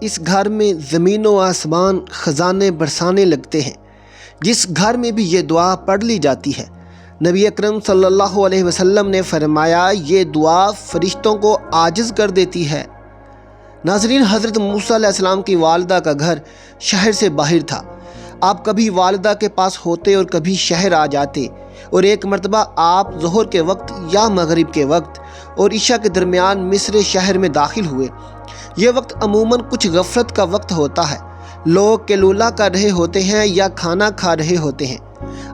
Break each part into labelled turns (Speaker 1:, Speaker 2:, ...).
Speaker 1: اس گھر میں زمین و آسمان خزانے برسانے لگتے ہیں۔ جس گھر میں بھی یہ دعا پڑھ لی جاتی ہے۔ نبی اکرم صلی اللہ علیہ وسلم نے فرمایا، یہ دعا فرشتوں کو عاجز کر دیتی ہے۔ ناظرین، حضرت موسیٰ علیہ السلام کی والدہ کا گھر شہر سے باہر تھا۔ آپ کبھی والدہ کے پاس ہوتے اور کبھی شہر آ جاتے۔ اور ایک مرتبہ آپ ظہر کے وقت یا مغرب کے وقت اور عشاء کے درمیان مصر شہر میں داخل ہوئے۔ یہ وقت عموماً کچھ غفلت کا وقت ہوتا ہے۔ لوگ کیلولا کر رہے ہوتے ہیں یا کھانا کھا رہے ہوتے ہیں۔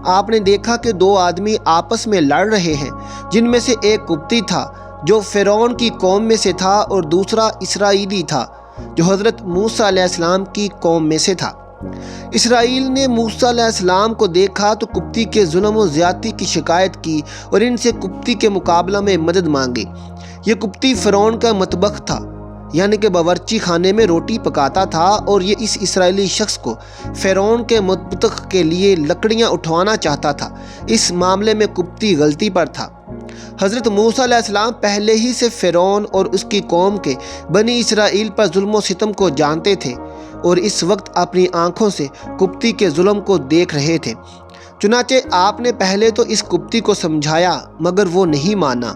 Speaker 1: آپ نے دیکھا کہ دو آدمی آپس میں لڑ رہے ہیں، جن میں سے ایک کپتی تھا جو فرعون کی قوم میں سے تھا اور دوسرا اسرائیلی تھا، جو حضرت موسیٰ علیہ السلام کی قوم میں سے تھا۔ اسرائیل نے موسیٰ علیہ السلام کو دیکھا تو کپتی کے ظلم و زیادتی کی شکایت کی اور ان سے کپتی کے مقابلہ میں مدد مانگی۔ یہ کپتی فرعون کا مطبخ تھا۔ یعنی کہ باورچی خانے میں روٹی پکاتا تھا اور یہ اس اسرائیلی شخص کو فیرون کے مطبخ کے لیے لکڑیاں اٹھوانا چاہتا تھا۔ اس معاملے میں کپتی غلطی پر تھا۔ حضرت موسیٰ علیہ السلام پہلے ہی سے فیرون اور اس کی قوم کے بنی اسرائیل پر ظلم و ستم کو جانتے تھے اور اس وقت اپنی آنکھوں سے کپتی کے ظلم کو دیکھ رہے تھے۔ چنانچہ آپ نے پہلے تو اس کپتی کو سمجھایا، مگر وہ نہیں مانا۔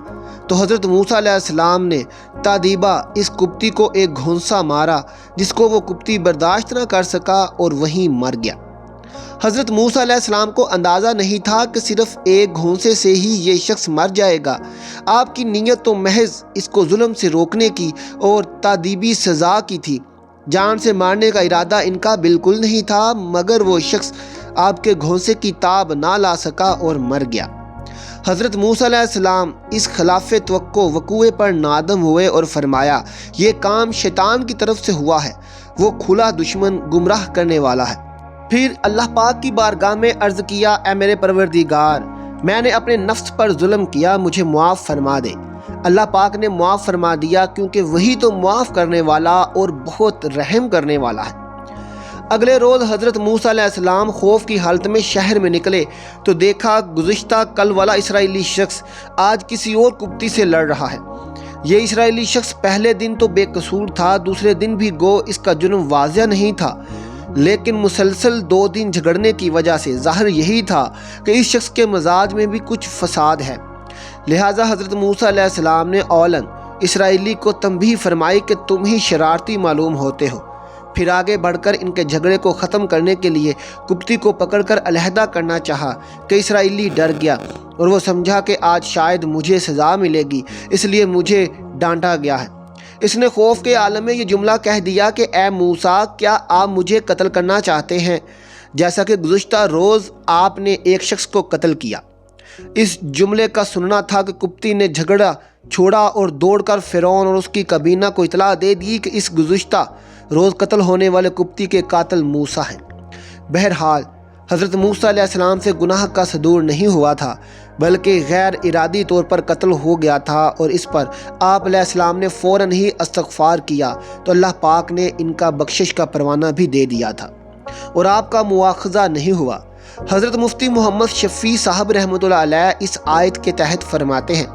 Speaker 1: تو حضرت موسیٰ علیہ السلام نے تادیبہ اس کپتی کو ایک گھونسا مارا جس کو وہ کپتی برداشت نہ کر سکا اور وہیں مر گیا۔ حضرت موسیٰ علیہ السلام کو اندازہ نہیں تھا کہ صرف ایک گھونسے سے ہی یہ شخص مر جائے گا۔ آپ کی نیت تو محض اس کو ظلم سے روکنے کی اور تادیبی سزا کی تھی۔ جان سے مارنے کا ارادہ ان کا بالکل نہیں تھا، مگر وہ شخص آپ کے گھونسے کی تاب نہ لا سکا اور مر گیا۔ حضرت موسیٰ علیہ السلام اس خلاف توقع وقوع پر نادم ہوئے اور فرمایا، یہ کام شیطان کی طرف سے ہوا ہے، وہ کھلا دشمن گمراہ کرنے والا ہے۔ پھر اللہ پاک کی بارگاہ میں عرض کیا، اے میرے پروردگار، میں نے اپنے نفس پر ظلم کیا، مجھے معاف فرما دے۔ اللہ پاک نے معاف فرما دیا، کیونکہ وہی تو معاف کرنے والا اور بہت رحم کرنے والا ہے۔ اگلے روز حضرت موسیٰ علیہ السلام خوف کی حالت میں شہر میں نکلے تو دیکھا گزشتہ کل والا اسرائیلی شخص آج کسی اور کپتی سے لڑ رہا ہے۔ یہ اسرائیلی شخص پہلے دن تو بے قصور تھا، دوسرے دن بھی گو اس کا جرم واضح نہیں تھا۔ لیکن مسلسل دو دن جھگڑنے کی وجہ سے ظاہر یہی تھا کہ اس شخص کے مزاج میں بھی کچھ فساد ہے۔ لہٰذا حضرت موسیٰ علیہ السلام نے اولن اسرائیلی کو تنبیہ فرمائی کہ تم ہی شرارتی معلوم ہوتے ہو۔ پھر آگے بڑھ کر ان کے جھگڑے کو ختم کرنے کے لیے کپتی کو پکڑ کر علیحدہ کرنا چاہا، کہ اسرائیلی ڈر گیا اور وہ سمجھا کہ آج شاید مجھے سزا ملے گی، اس لیے مجھے ڈانٹا گیا ہے۔ اس نے خوف کے عالم میں یہ جملہ کہہ دیا کہ اے موسیٰ، کیا آپ مجھے قتل کرنا چاہتے ہیں؟ جیسا کہ گزشتہ روز آپ نے ایک شخص کو قتل کیا۔ اس جملے کا سننا تھا کہ کپتی نے جھگڑا چھوڑا اور دوڑ کر فرعون اور اس کی کبینہ کو اطلاع دے دی کہ اس گزشتہ روز قتل ہونے والے کپتی کے قاتل موسیٰ ہیں۔ بہرحال، حضرت موسیٰ علیہ السلام سے گناہ کا صدور نہیں ہوا تھا، بلکہ غیر ارادی طور پر قتل ہو گیا تھا اور اس پر آپ علیہ السلام نے فوراً ہی استغفار کیا تو اللہ پاک نے ان کا بخشش کا پروانہ بھی دے دیا تھا۔ اور آپ کا مواخذہ نہیں ہوا۔ حضرت مفتی محمد شفیع صاحب رحمۃ اللہ علیہ اس آیت کے تحت فرماتے ہیں۔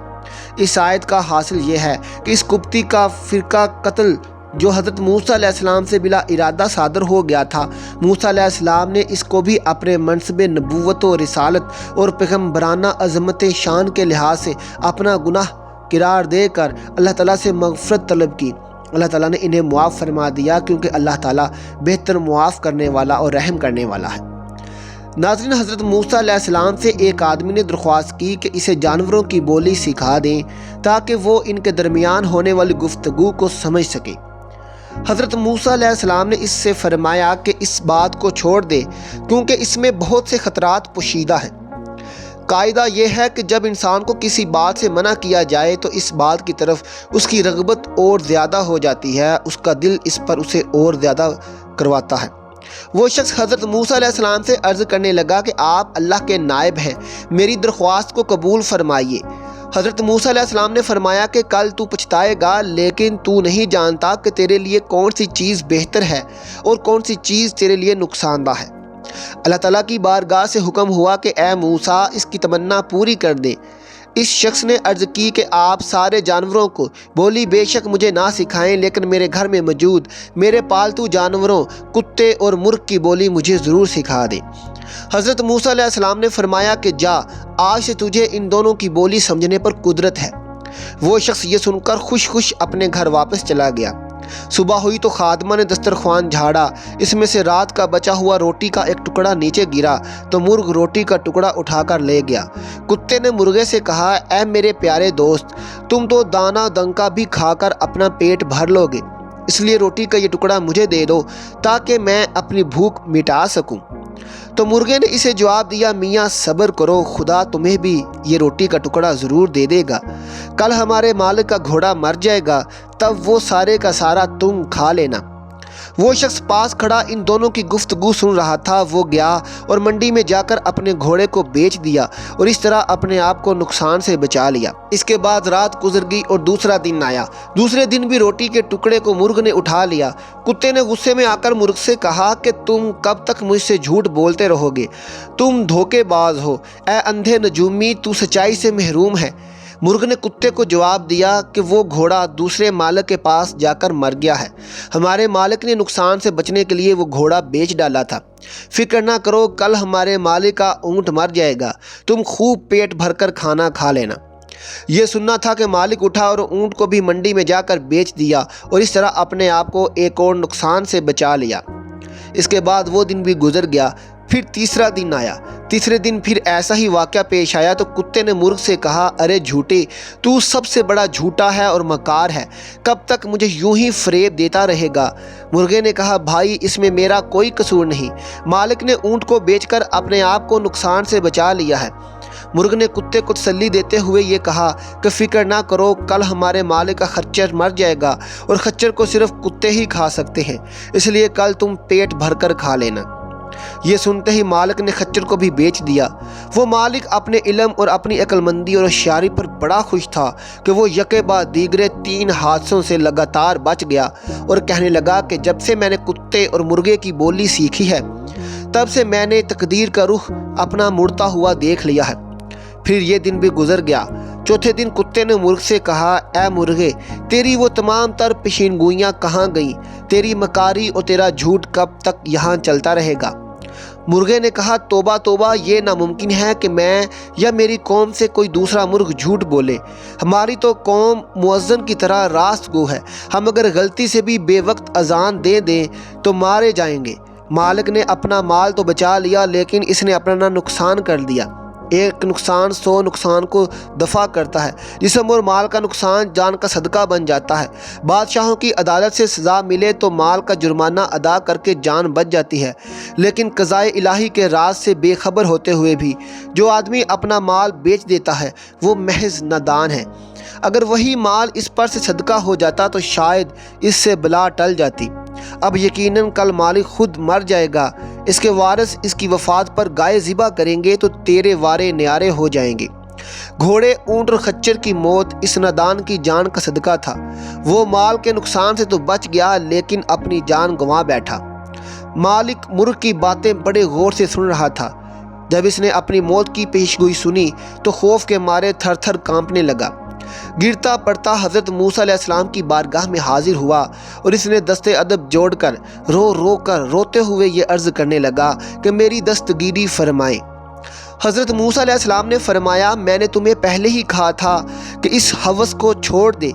Speaker 1: اس آیت کا حاصل یہ ہے کہ اس کپتی کا فرقہ قتل جو حضرت موسیٰ علیہ السلام سے بلا ارادہ صادر ہو گیا تھا۔ موسیٰ علیہ السلام نے اس کو بھی اپنے منصب نبوت و رسالت اور پیغمبرانہ عظمت شان کے لحاظ سے اپنا گناہ قرار دے کر اللہ تعالیٰ سے مغفرت طلب کی۔ اللہ تعالیٰ نے انہیں معاف فرما دیا کیونکہ اللہ تعالیٰ بہتر معاف کرنے والا اور رحم کرنے والا ہے۔ ناظرین، حضرت موسیٰ علیہ السلام سے ایک آدمی نے درخواست کی کہ اسے جانوروں کی بولی سکھا دیں تاکہ وہ ان کے درمیان ہونے والی گفتگو کو سمجھ سکے۔ حضرت موسیٰ علیہ السلام نے اس سے فرمایا کہ اس بات کو چھوڑ دے کیونکہ اس میں بہت سے خطرات پوشیدہ ہیں۔ قاعدہ یہ ہے کہ جب انسان کو کسی بات سے منع کیا جائے تو اس بات کی طرف اس کی رغبت اور زیادہ ہو جاتی ہے، اس کا دل اس پر اسے اور زیادہ کرواتا ہے۔ وہ شخص حضرت موسیٰ علیہ السلام سے عرض کرنے لگا کہ آپ اللہ کے نائب ہیں، میری درخواست کو قبول فرمائیے۔ حضرت موسیٰ علیہ السلام نے فرمایا کہ کل تو پچھتائے گا، لیکن تو نہیں جانتا کہ تیرے لیے کون سی چیز بہتر ہے اور کون سی چیز تیرے لیے نقصان دہ ہے۔ اللہ تعالیٰ کی بارگاہ سے حکم ہوا کہ اے موسیٰ، اس کی تمنا پوری کر دے۔ اس شخص نے عرض کی کہ آپ سارے جانوروں کو، بولی بے شک مجھے نہ سکھائیں، لیکن میرے گھر میں موجود، میرے پالتو جانوروں، کتے اور مرغ کی بولی مجھے ضرور سکھا دیں حضرت موسیٰ علیہ السلام نے فرمایا کہ جا، آج سے تجھے ان دونوں کی بولی سمجھنے پر قدرت ہے۔ وہ شخص یہ سن کر خوش خوش اپنے گھر واپس چلا گیا۔ صبح ہوئی تو خادمہ نے دسترخوان جھاڑا۔ اس میں سے رات کا بچا ہوا روٹی کا ایک ٹکڑا نیچے گرا۔ تو مرغ روٹی کا ٹکڑا اٹھا کر لے گیا۔ کتے نے مرغے سے کہا، اے میرے پیارے دوست، تم تو دانہ دنکا بھی کھا کر اپنا پیٹ بھر لو گے۔ اس لیے روٹی کا یہ ٹکڑا مجھے دے دو تاکہ میں اپنی بھوک مٹا سکوں۔ تو مرغے نے اسے جواب دیا، میاں، صبر کرو، خدا تمہیں بھی یہ روٹی کا ٹکڑا ضرور دے دے گا۔ کل ہمارے مالک کا گھوڑا مر جائے گا، تب وہ سارے کا سارا تم کھا لینا۔ وہ شخص پاس کھڑا ان دونوں کی گفتگو سن رہا تھا، وہ گیا اور منڈی میں جا کر اپنے گھوڑے کو بیچ دیا اور اس طرح اپنے آپ کو نقصان سے بچا لیا۔ اس کے بعد رات گزر گئی اور دوسرا دن آیا۔ دوسرے دن بھی روٹی کے ٹکڑے کو مرغ نے اٹھا لیا۔ کتے نے غصے میں آ کر مرغ سے کہا کہ تم کب تک مجھ سے جھوٹ بولتے رہو گے؟ تم دھوکے باز ہو۔ اے اندھے نجومی، تو سچائی سے محروم ہے۔ مرغ نے کتے کو جواب دیا کہ وہ گھوڑا دوسرے مالک کے پاس جا کر مر گیا ہے۔ ہمارے مالک نے نقصان سے بچنے کے لیے وہ گھوڑا بیچ ڈالا تھا۔ فکر نہ کرو، کل ہمارے مالک کا اونٹ مر جائے گا۔ تم خوب پیٹ بھر کر کھانا کھا لینا۔ یہ سننا تھا کہ مالک اٹھا اور اونٹ کو بھی منڈی میں جا کر بیچ دیا اور اس طرح اپنے آپ کو ایک اور نقصان سے بچا لیا۔ اس کے بعد وہ دن بھی گزر گیا۔ پھر تیسرا دن آیا۔ تیسرے دن پھر ایسا ہی واقعہ پیش آیا تو کتے نے مرغ سے کہا، ارے جھوٹے، تو سب سے بڑا جھوٹا ہے اور مکار ہے، کب تک مجھے یوں ہی فریب دیتا رہے گا؟ مرغے نے کہا، بھائی، اس میں میرا کوئی قصور نہیں، مالک نے اونٹ کو بیچ کر اپنے آپ کو نقصان سے بچا لیا ہے۔ مرغ نے کتے کو تسلی دیتے ہوئے یہ کہا، کہ فکر نہ کرو، کل ہمارے مالک کا خچر مر جائے گا اور خچر کو صرف کتے ہی کھا سکتے ہیں، اس لیے کل تم پیٹ بھر کر کھا لینا۔ یہ سنتے ہی مالک نے خچر کو بھی بیچ دیا۔ وہ مالک اپنے علم اور اپنی مندی اور ہوشیاری پر بڑا خوش تھا کہ وہ یکے بعد دیگرے تین حادثوں سے لگاتار بچ گیا اور کہنے لگا کہ جب سے میں نے کتے اور مرغے کی بولی سیکھی ہے، تب سے میں نے تقدیر کا رخ اپنا مڑتا ہوا دیکھ لیا ہے۔ پھر یہ دن بھی گزر گیا۔ چوتھے دن کتے نے مرغ سے کہا، اے مرغے، تیری وہ تمام تر پشین گوئیاں کہاں گئیں؟ تیری مکاری اور تیرا جھوٹ کب تک یہاں چلتا رہے گا؟ مرغے نے کہا، توبہ توبہ، یہ ناممکن ہے کہ میں یا میری قوم سے کوئی دوسرا مرغ جھوٹ بولے۔ ہماری تو قوم معزن کی طرح راست گو ہے۔ ہم اگر غلطی سے بھی بے وقت اذان دے دیں تو مارے جائیں گے۔ مالک نے اپنا مال تو بچا لیا، لیکن اس نے اپنا نقصان کر دیا۔ ایک نقصان سو نقصان کو دفع کرتا ہے جسم اور مال کا نقصان جان کا صدقہ بن جاتا ہے۔ بادشاہوں کی عدالت سے سزا ملے تو مال کا جرمانہ ادا کر کے جان بچ جاتی ہے۔ لیکن قضائے الہی کے راز سے بے خبر ہوتے ہوئے بھی جو آدمی اپنا مال بیچ دیتا ہے، وہ محض نادان ہے۔ اگر وہی مال اس پر سے صدقہ ہو جاتا تو شاید اس سے بلا ٹل جاتی۔ اب یقیناً کل مالک خود مر جائے گا۔ اس کے وارث اس کی وفات پر گائے ذبح کریں گے تو تیرے وارے نیارے ہو جائیں گے۔ گھوڑے اونٹ اور خچر کی موت اس ندان کی جان کا صدقہ تھا۔ وہ مال کے نقصان سے تو بچ گیا، لیکن اپنی جان گنوا بیٹھا۔ مالک مرغ کی باتیں بڑے غور سے سن رہا تھا۔ جب اس نے اپنی موت کی پیشگوئی سنی تو خوف کے مارے تھر تھر کانپنے لگا۔ گرتا پڑتا حضرت موسیٰ علیہ السلام کی بارگاہ میں حاضر ہوا اور اس نے دست ادب جوڑ کر رو رو کر روتے ہوئے یہ عرض کرنے لگا کہ میری دستگیری فرمائیں حضرت موسیٰ علیہ السلام نے فرمایا، میں نے تمہیں پہلے ہی کہا تھا کہ اس حوث کو چھوڑ دے۔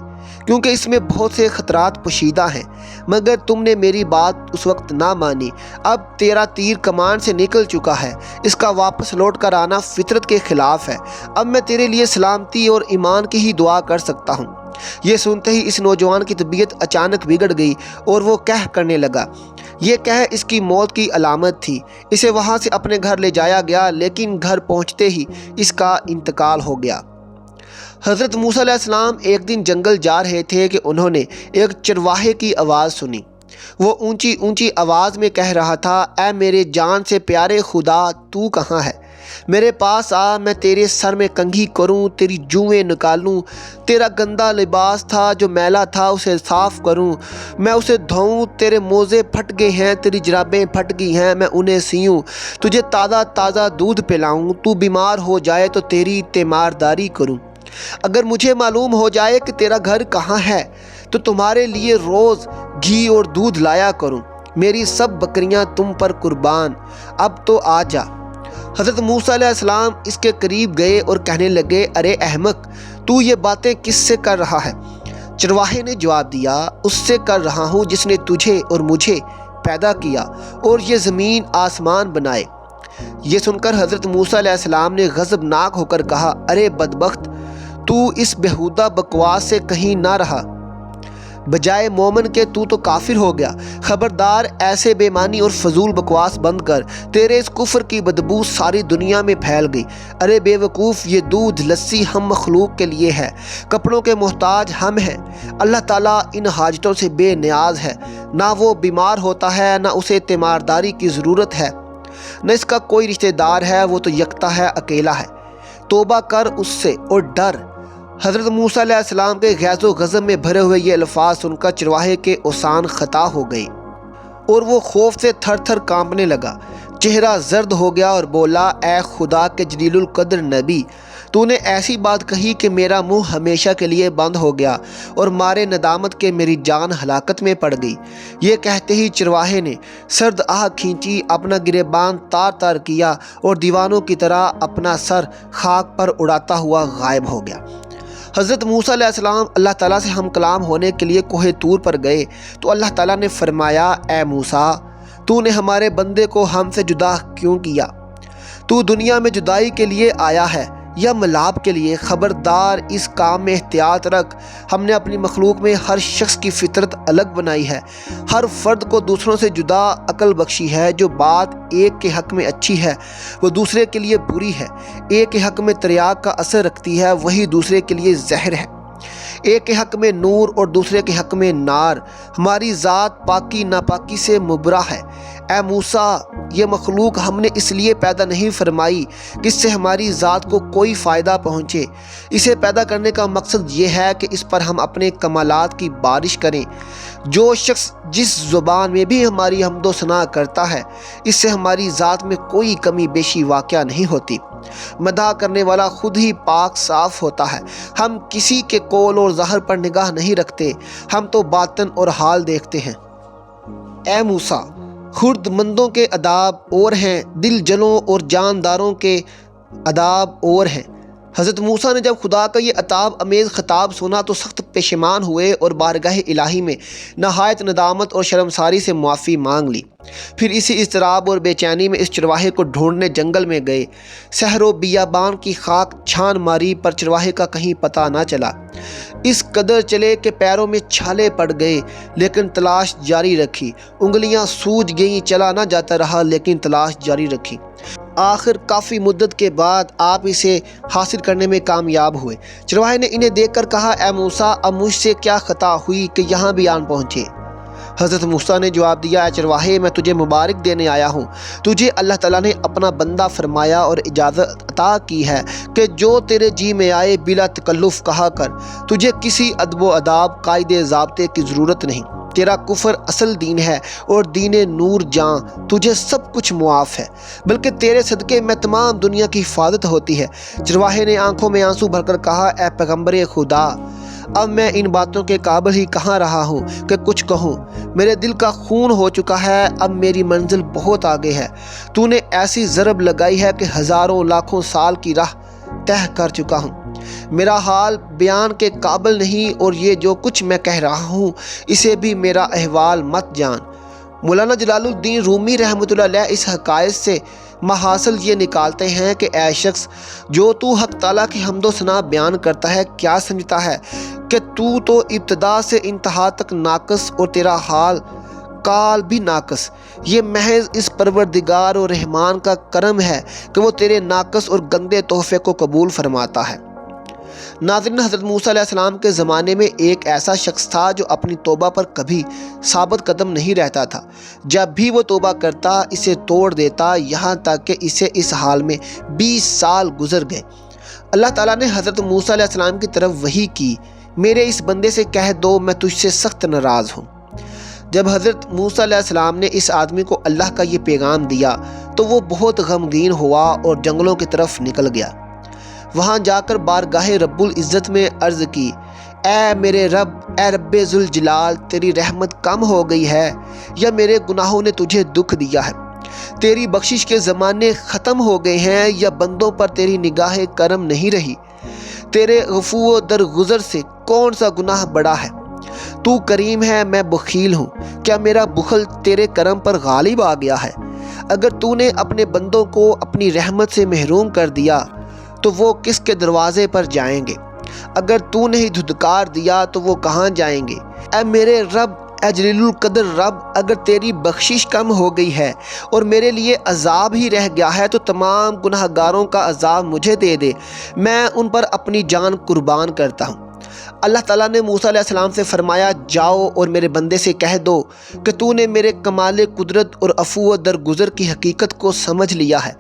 Speaker 1: کیونکہ اس میں بہت سے خطرات پوشیدہ ہیں۔ مگر تم نے میری بات اس وقت نہ مانی۔ اب تیرا تیر کمان سے نکل چکا ہے۔ اس کا واپس لوٹ کر آنا فطرت کے خلاف ہے۔ اب میں تیرے لیے سلامتی اور ایمان کی ہی دعا کر سکتا ہوں۔ یہ سنتے ہی اس نوجوان کی طبیعت اچانک بگڑ گئی اور وہ کہہ کرنے لگا۔ یہ کہہ اس کی موت کی علامت تھی۔ اسے وہاں سے اپنے گھر لے جایا گیا، لیکن گھر پہنچتے ہی اس کا انتقال ہو گیا۔ حضرت موسیٰ علیہ السلام ایک دن جنگل جا رہے تھے کہ انہوں نے ایک چرواہے کی آواز سنی۔ وہ اونچی اونچی آواز میں کہہ رہا تھا، اے میرے جان سے پیارے خدا، تو کہاں ہے؟ میرے پاس آ، میں تیرے سر میں کنگھی کروں، تیری جوئیں نکالوں، تیرا گندا لباس تھا جو میلا تھا، اسے صاف کروں۔ میں اسے دھوؤں، تیرے موزے پھٹ گئے ہیں، تیری جرابیں پھٹ گئی ہیں، میں انہیں سیوں۔ تجھے تازہ تازہ دودھ پلاؤں، تو بیمار ہو جائے تو تیری تیمارداری کروں۔ اگر مجھے معلوم ہو جائے کہ تیرا گھر کہاں ہے، تو تمہارے لیے روز گھی اور دودھ لایا کروں۔ میری سب بکریاں تم پر قربان۔ اب تو آ جا۔ حضرت موسیٰ علیہ السلام اس کے قریب گئے اور کہنے لگے، ارے احمق، تو یہ باتیں کس سے کر رہا ہے؟ چرواہے نے جواب دیا، اس سے کر رہا ہوں جس نے تجھے اور مجھے پیدا کیا اور یہ زمین آسمان بنائے۔ یہ سن کر حضرت موسیٰ علیہ السلام نے غضب ناک ہو کر کہا، ارے بدبخت تو اس بہودہ بکواس سے کہیں نہ رہا۔ بجائے مومن کے تو تو کافر ہو گیا۔ خبردار ایسے بے معنی اور فضول بکواس بند کر۔ تیرے اس کفر کی بدبو ساری دنیا میں پھیل گئی۔ ارے بے وقوف، یہ دودھ، لسی ہم مخلوق کے لیے ہے۔ کپڑوں کے محتاج ہم ہیں۔ اللہ تعالیٰ ان حاجتوں سے بے نیاز ہے۔ نہ وہ بیمار ہوتا ہے، نہ اسے تیمارداری کی ضرورت ہے۔ نہ اس کا کوئی رشتہ دار ہے، وہ تو یکتا ہے، اکیلا ہے۔ توبہ کر اس سے اور ڈر۔ حضرت موسیٰ علیہ السلام کے غیظ و غضب میں بھرے ہوئے یہ الفاظ سن کر چرواہے کے اوسان خطا ہو گئی اور وہ خوف سے تھر تھر کانپنے لگا۔ چہرہ زرد ہو گیا اور بولا، اے خدا کے جلیل القدر نبی، تو نے ایسی بات کہی کہ میرا منہ ہمیشہ کے لیے بند ہو گیا اور مارے ندامت کے میری جان ہلاکت میں پڑ گئی۔ یہ کہتے ہی چرواہے نے سرد آہ کھینچی، اپنا گریبان تار تار کیا اور دیوانوں کی طرح اپنا سر خاک پر اڑاتا ہوا غائب ہو گیا۔ حضرت موسیٰ علیہ السلام اللہ تعالیٰ سے ہم کلام ہونے کے لیے کوہ تور پر گئے تو اللہ تعالیٰ نے فرمایا، اے موسیٰ، تو نے ہمارے بندے کو ہم سے جدا کیوں کیا؟ تو دنیا میں جدائی کے لیے آیا ہے۔ یا ملاب کے لیے خبردار اس کام میں احتیاط رکھ۔ ہم نے اپنی مخلوق میں ہر شخص کی فطرت الگ بنائی ہے۔ ہر فرد کو دوسروں سے جدا عقل بخشی ہے جو بات ایک کے حق میں اچھی ہے، وہ دوسرے کے لیے بری ہے۔ ایک کے حق میں تریاق کا اثر رکھتی ہے، وہی دوسرے کے لیے زہر ہے۔ ایک کے حق میں نور اور دوسرے کے حق میں نار۔ ہماری ذات پاکی ناپاکی سے مبرہ ہے۔ اے موسیٰ، یہ مخلوق ہم نے اس لیے پیدا نہیں فرمائی کہ اس سے ہماری ذات کو کوئی فائدہ پہنچے۔ اسے پیدا کرنے کا مقصد یہ ہے کہ اس پر ہم اپنے کمالات کی بارش کریں۔ جو شخص جس زبان میں بھی ہماری حمد و ثناء کرتا ہے، اس سے ہماری ذات میں کوئی کمی بیشی واقعہ نہیں ہوتی۔ مدح کرنے والا خود ہی پاک صاف ہوتا ہے۔ ہم کسی کے کول اور ظہر پر نگاہ نہیں رکھتے۔ ہم تو باطن اور حال دیکھتے ہیں۔ اے موسیٰ خرد مندوں کے اداب اور ہیں، دل جلوں اور جانداروں کے اداب اور ہیں۔ حضرت موسیٰ نے جب خدا کا یہ عطاب امیز خطاب سنا تو سخت پیشمان ہوئے اور بارگاہ الہی میں نہایت ندامت اور شرمساری سے معافی مانگ لی۔ پھر اسی اضطراب اور بے چینی میں اس چرواہے کو ڈھونڈنے جنگل میں گئے۔ سحر و بیابان کی خاک چھان ماری پر چرواہے کا کہیں پتہ نہ چلا۔ اس قدر چلے کہ پیروں میں چھالے پڑ گئے، لیکن تلاش جاری رکھی۔ انگلیاں سوج گئیں، چلا نہ جاتا رہا، لیکن تلاش جاری رکھی۔ آخر کافی مدت کے بعد آپ اسے حاصل کرنے میں کامیاب ہوئے۔ چرواہے نے انہیں دیکھ کر کہا، اے موسیٰ، اب مجھ سے کیا خطا ہوئی کہ یہاں بھی آن پہنچے؟ حضرت موسیٰ نے جواب دیا، اے چرواہے، میں تجھے مبارک دینے آیا ہوں۔ تجھے اللہ تعالیٰ نے اپنا بندہ فرمایا اور اجازت عطا کی ہے کہ جو تیرے جی میں آئے بلا تکلف کہا کر، تجھے کسی ادب و اداب قائد ضابطے کی ضرورت نہیں۔ تیرا کفر اصل دین ہے اور دین نور جان تجھے سب کچھ معاف ہے۔ بلکہ تیرے صدقے میں تمام دنیا کی حفاظت ہوتی ہے۔ چرواہے نے آنکھوں میں آنسو بھر کر کہا، اے پیغمبر خدا، اب میں ان باتوں کے قابل ہی کہاں رہا ہوں کہ کچھ کہوں؟ میرے دل کا خون ہو چکا ہے، اب میری منزل بہت آگے ہے۔ تو نے ایسی ضرب لگائی ہے کہ ہزاروں لاکھوں سال کی راہ تہ کر چکا ہوں۔ میرا حال بیان کے قابل نہیں اور یہ جو کچھ میں کہہ رہا ہوں، اسے بھی میرا احوال مت جان۔ مولانا جلال الدین رومی رحمۃ اللہ علیہ اس حقائق سے محاصل یہ نکالتے ہیں کہ اے شخص، جو تو حق تعالیٰ کی حمد و ثناء بیان کرتا ہے، کیا سمجھتا ہے؟ کہ تو تو ابتدا سے انتہا تک ناقص اور تیرا حال کال بھی ناقص۔ یہ محض اس پروردگار و رحمان کا کرم ہے کہ وہ تیرے ناقص اور گندے تحفے کو قبول فرماتا ہے۔ ناظرین، حضرت موسیٰ علیہ السلام کے زمانے میں ایک ایسا شخص تھا جو اپنی توبہ پر کبھی ثابت قدم نہیں رہتا تھا۔ جب بھی وہ توبہ کرتا، اسے توڑ دیتا، یہاں تک کہ اسے اس حال میں بیس سال گزر گئے۔ اللہ تعالیٰ نے حضرت موسیٰ علیہ السلام کی طرف وہی کی۔ میرے اس بندے سے کہہ دو، میں تجھ سے سخت ناراض ہوں۔ جب حضرت موسیٰ علیہ السلام نے اس آدمی کو اللہ کا یہ پیغام دیا، تو وہ بہت غمگین ہوا اور جنگلوں کی طرف نکل گیا۔ وہاں جا کر بارگاہ رب العزت میں عرض کی، اے میرے رب، اے رب ذوالجلال، تیری رحمت کم ہو گئی ہے یا میرے گناہوں نے تجھے دکھ دیا ہے؟ تیری بخشش کے زمانے ختم ہو گئے ہیں یا بندوں پر تیری نگاہ کرم نہیں رہی؟ تیرے غفو و درگزر سے کون سا گناہ بڑا ہے؟ تو کریم ہے، میں بخیل ہوں۔ کیا میرا بخل تیرے کرم پر غالب آ گیا ہے؟ اگر تو نے اپنے بندوں کو اپنی رحمت سے محروم کر دیا، تو وہ کس کے دروازے پر جائیں گے؟ اگر تو نے ہی دھدکار دیا، تو وہ کہاں جائیں گے؟ اے میرے رب اے جلیل القدر، رب، اگر تیری بخشش کم ہو گئی ہے اور میرے لیے عذاب ہی رہ گیا ہے، تو تمام گناہ گاروں کا عذاب مجھے دے دے۔ میں ان پر اپنی جان قربان کرتا ہوں۔ اللہ تعالیٰ نے موسیٰ علیہ السلام سے فرمایا، جاؤ اور میرے بندے سے کہہ دو کہ تو نے میرے کمال قدرت اور افو و درگزر کی حقیقت کو سمجھ لیا ہے۔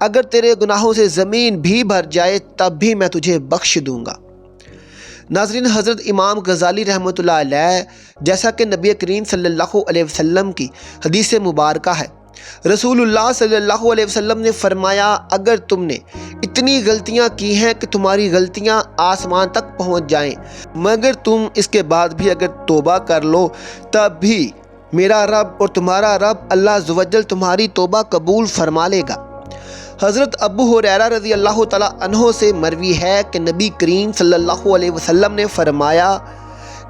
Speaker 1: اگر تیرے گناہوں سے زمین بھی بھر جائے، تب بھی میں تجھے بخش دوں گا۔ ناظرین، حضرت امام غزالی رحمۃ اللہ علیہ، جیسا کہ نبی کریم صلی اللہ علیہ وسلم کی حدیث مبارکہ ہے۔ رسول اللہ صلی اللہ علیہ وسلم نے فرمایا، اگر تم نے اتنی غلطیاں کی ہیں کہ تمہاری غلطیاں آسمان تک پہنچ جائیں، مگر تم اس کے بعد بھی اگر توبہ کر لو، تب بھی میرا رب اور تمہارا رب اللہ زوجل تمہاری توبہ قبول فرما لے گا۔ حضرت ابو حریرہ رضی اللہ تعالیٰ عنہ سے مروی ہے کہ نبی کریم صلی اللہ علیہ وسلم نے فرمایا،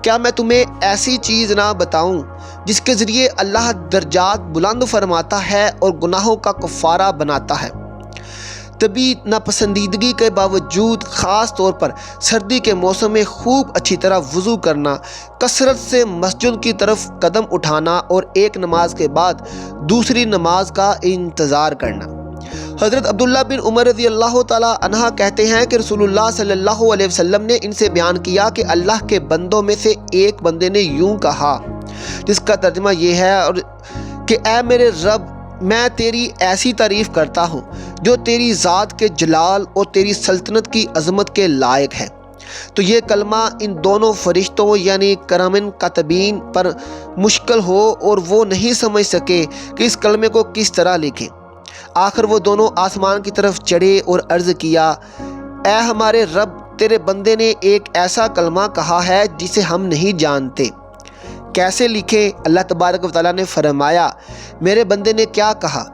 Speaker 1: کیا میں تمہیں ایسی چیز نہ بتاؤں جس کے ذریعے اللہ درجات بلند فرماتا ہے اور گناہوں کا کفارہ بناتا ہے؟ طبی ناپسندیدگی کے باوجود خاص طور پر سردی کے موسم میں خوب اچھی طرح وضو کرنا، کثرت سے مسجد کی طرف قدم اٹھانا اور ایک نماز کے بعد دوسری نماز کا انتظار کرنا۔ حضرت عبداللہ بن عمر رضی اللہ تعالیٰ عنہ کہتے ہیں کہ رسول اللہ صلی اللہ علیہ وسلم نے ان سے بیان کیا کہ اللہ کے بندوں میں سے ایک بندے نے یوں کہا، جس کا ترجمہ یہ ہے اور کہ، اے میرے رب، میں تیری ایسی تعریف کرتا ہوں جو تیری ذات کے جلال اور تیری سلطنت کی عظمت کے لائق ہے۔ تو یہ کلمہ ان دونوں فرشتوں یعنی کرامن کاتبین پر مشکل ہو اور وہ نہیں سمجھ سکے کہ اس کلمے کو کس طرح لکھیں۔ آخر وہ دونوں آسمان کی طرف چڑھے اور عرض کیا، اے ہمارے رب، تیرے بندے نے ایک ایسا کلمہ کہا ہے جسے ہم نہیں جانتے۔ کیسے لکھے؟ اللہ تبارک و تعالیٰ نے فرمایا، میرے بندے نے کیا کہا؟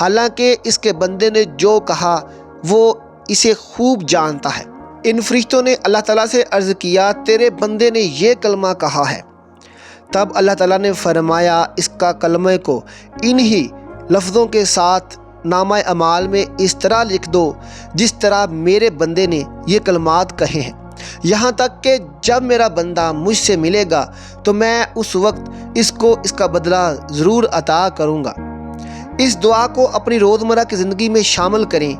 Speaker 1: حالانکہ اس کے بندے نے جو کہا، وہ اسے خوب جانتا ہے۔ ان فرشتوں نے اللہ تعالیٰ سے عرض کیا، تیرے بندے نے یہ کلمہ کہا ہے تب اللہ تعالیٰ نے فرمایا اس کا کلمہ کو انہی لفظوں کے ساتھ نامہ اعمال میں اس طرح لکھ دو، جس طرح میرے بندے نے یہ کلمات کہے ہیں۔ یہاں تک کہ جب میرا بندہ مجھ سے ملے گا، تو میں اس وقت اس کو اس کا بدلہ ضرور عطا کروں گا۔ اس دعا کو اپنی روزمرہ کی زندگی میں شامل کریں۔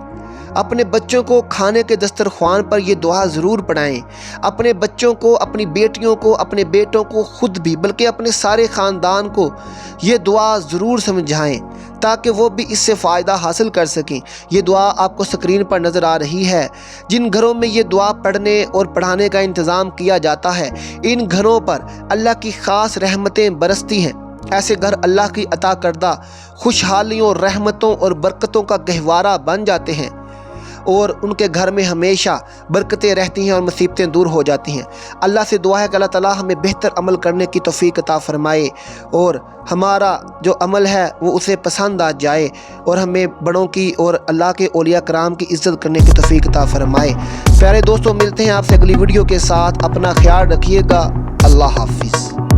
Speaker 1: اپنے بچوں کو کھانے کے دسترخوان پر یہ دعا ضرور پڑھائیں۔ اپنے بچوں کو، اپنی بیٹیوں کو، اپنے بیٹوں کو خود بھی، بلکہ اپنے سارے خاندان کو یہ دعا ضرور سمجھائیں۔ تاکہ وہ بھی اس سے فائدہ حاصل کر سکیں۔ یہ دعا آپ کو سکرین پر نظر آ رہی ہے۔ جن گھروں میں یہ دعا پڑھنے اور پڑھانے کا انتظام کیا جاتا ہے، ان گھروں پر اللہ کی خاص رحمتیں برستی ہیں۔ ایسے گھر اللہ کی عطا کردہ، خوشحالیوں، رحمتوں اور برکتوں کا گہوارہ بن جاتے ہیں۔ اور ان کے گھر میں ہمیشہ برکتیں رہتی ہیں اور مصیبتیں دور ہو جاتی ہیں۔ اللہ سے دعا ہے کہ اللہ تعالیٰ ہمیں بہتر عمل کرنے کی توفیق عطا فرمائے اور ہمارا جو عمل ہے وہ اسے پسند آ جائے اور ہمیں بڑوں کی اور اللہ کے اولیاء کرام کی عزت کرنے کی توفیق عطا فرمائے۔ پیارے دوستوں ملتے ہیں آپ سے اگلی ویڈیو کے ساتھ۔ اپنا خیال رکھیے گا۔ اللہ حافظ۔